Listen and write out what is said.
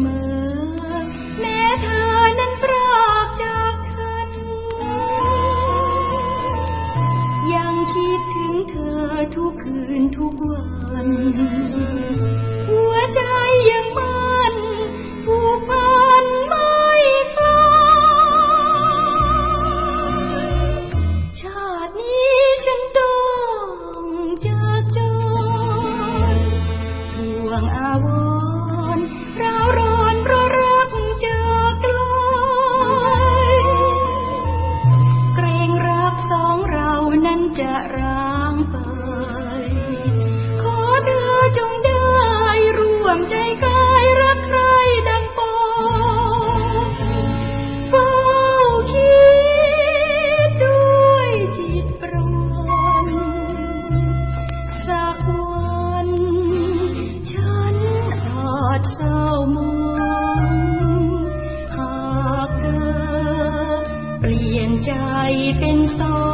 เจะร้างไป ขอเธอจงได้ร่วมใจกายรักใครดังปองเฝ้าคิดด้วยจิตปรนสักวันฉันอาจเศร้ามองหากเธอเปลี่ยนใจเป็นสอง